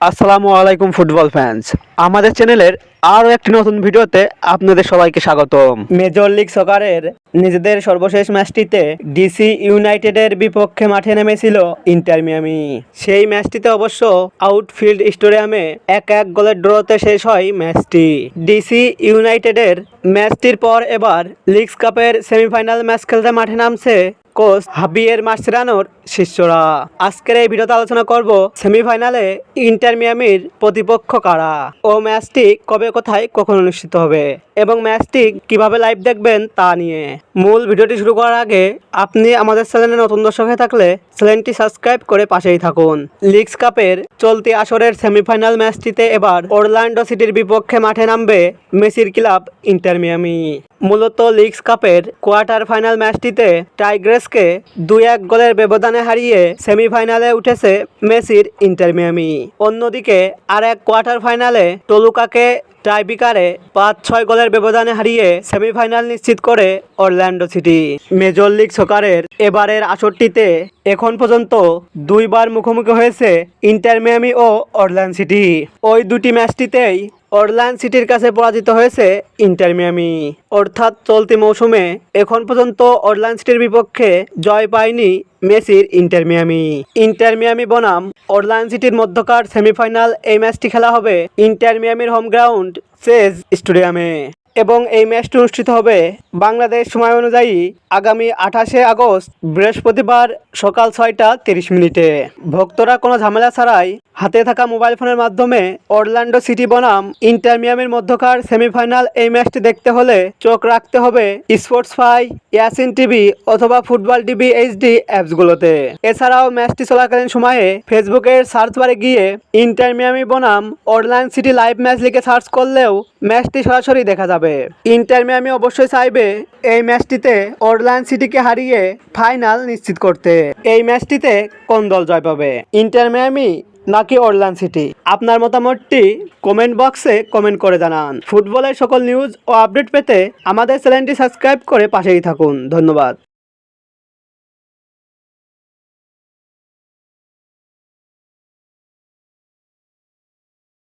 আসসালামু আলাইকুম football fans আমাদের চ্যানেলের আরও একটি নতুন ভিডিওতে আপনাদের সবাইকে স্বাগতম। মেজর লিগ সকারের নিজেদের সর্বশেষ ম্যাচটিতে ডিসি ইউনাইটেডের বিপক্ষে মাঠে নেমেছিল ইন্টার মিয়ামি সেই ম্যাচটিতে অবশ্য আউটফিল্ড স্টেডিয়ামে এক এক গোলের ড্রতে শেষ হয় ম্যাচটি ডিসি ইউনাইটেডের ম্যাচটির পর এবার লিগস কাপের সেমিফাইনাল ম্যাচ খেলতে মাঠে নামছে কোচ হাবিয়ের মাসরানোর শিষ্যরা। আজকের এই ভিডিওতে আলোচনা করব সেমিফাইনালে ইন্টার মিয়ামির প্রতিপক্ষ কারা ও ম্যাচটি কবে কোথায় কখন অনুষ্ঠিত হবে এবং ম্যাচটি কীভাবে লাইভ দেখবেন তা নিয়ে। মূল ভিডিওটি শুরু করার আগে আপনি আমাদের চ্যানেলে নতুন দর্শক হয়ে থাকলে চ্যানেলটি সাবস্ক্রাইব করে পাশেই থাকুন। লিগস কাপের চলতি আসরের সেমিফাইনাল ম্যাচটিতে এবার ওরল্যান্ডো সিটির বিপক্ষে মাঠে নামবে মেসির ক্লাব ইন্টার মিয়ামি। মূলত লিগস কাপের কোয়ার্টার ফাইনাল ম্যাচটিতে টাইগ্রেসকে দুই এক গোলের ব্যবধানে হারিয়ে সেমিফাইনালে উঠেছে মেসির ইন্টার মিয়ামি। অন্যদিকে আর এক কোয়ার্টার ফাইনালে টলুকাকে টাইবিকারে পাঁচ ছয় গোলের ব্যবধানে হারিয়ে সেমিফাইনাল নিশ্চিত করে অরল্যান্ডো সিটি। মেজর লিগ সকারের এবারের আসরটিতে এখন পর্যন্ত দুইবার মুখোমুখি হয়েছে ইন্টার মিয়ামি ও অরল্যান্ড সিটি। ওই দুটি ম্যাচটিতেই অরল্যান্ড সিটির কাছে পরাজিত হয়েছে ইন্টার মিয়ামি। অর্থাৎ চলতি মৌসুমে এখন পর্যন্ত অরল্যান্ড সিটির বিপক্ষে জয় পায়নি মেসির ইন্টার মিয়ামি। ইন্টার মিয়ামি বনাম অরল্যান্ড সিটির মধ্যকার সেমিফাইনাল এই ম্যাচটি খেলা হবে ইন্টার মিয়ামির হোম গ্রাউন্ড সেজ স্টেডিয়ামে। এবং এই ম্যাচটি অনুষ্ঠিত হবে বাংলাদেশ সময় অনুযায়ী আগামী আঠাশে আগস্ট বৃহস্পতিবার সকাল ছয়টা তিরিশ মিনিটে। ভক্তরা কোনো ঝামেলা ছাড়াই হাতে থাকা মোবাইল ফোনের মাধ্যমে অরল্যান্ডো সিটি বনাম ইন্টার মিয়ামির মধ্যকার সেমিফাইনাল এই ম্যাচটি দেখতে হলে চোখ রাখতে হবে স্পোর্টস ফাই, ইয়াসিন টিভি অথবা ফুটবল টিভি এইচডি অ্যাপসগুলোতে। এছাড়াও ম্যাচটি চলাকালীন সময়ে ফেসবুকের সার্চ বারে গিয়ে ইন্টার মিয়ামি বনাম অরল্যান্ড সিটি লাইভ ম্যাচ লিখে সার্চ করলেও ম্যাচটি সরাসরি দেখা যাবে। ইন্টার মিয়ামি অবশ্যই চাইবে এই ম্যাচটিতে অরল্যান্ড সিটিকে হারিয়ে ফাইনাল নিশ্চিত করতে। এই ম্যাচটিতে কোন দল জয় পাবে? ইন্টার মিয়ামি নাকি অরল্যান্ড সিটি? আপনার মতামতটি কমেন্ট বক্সে কমেন্ট করে জানান। ফুটবলের সকল নিউজ ও আপডেট পেতে আমাদের চ্যানেলটি সাবস্ক্রাইব করে পাশেই থাকুন। ধন্যবাদ।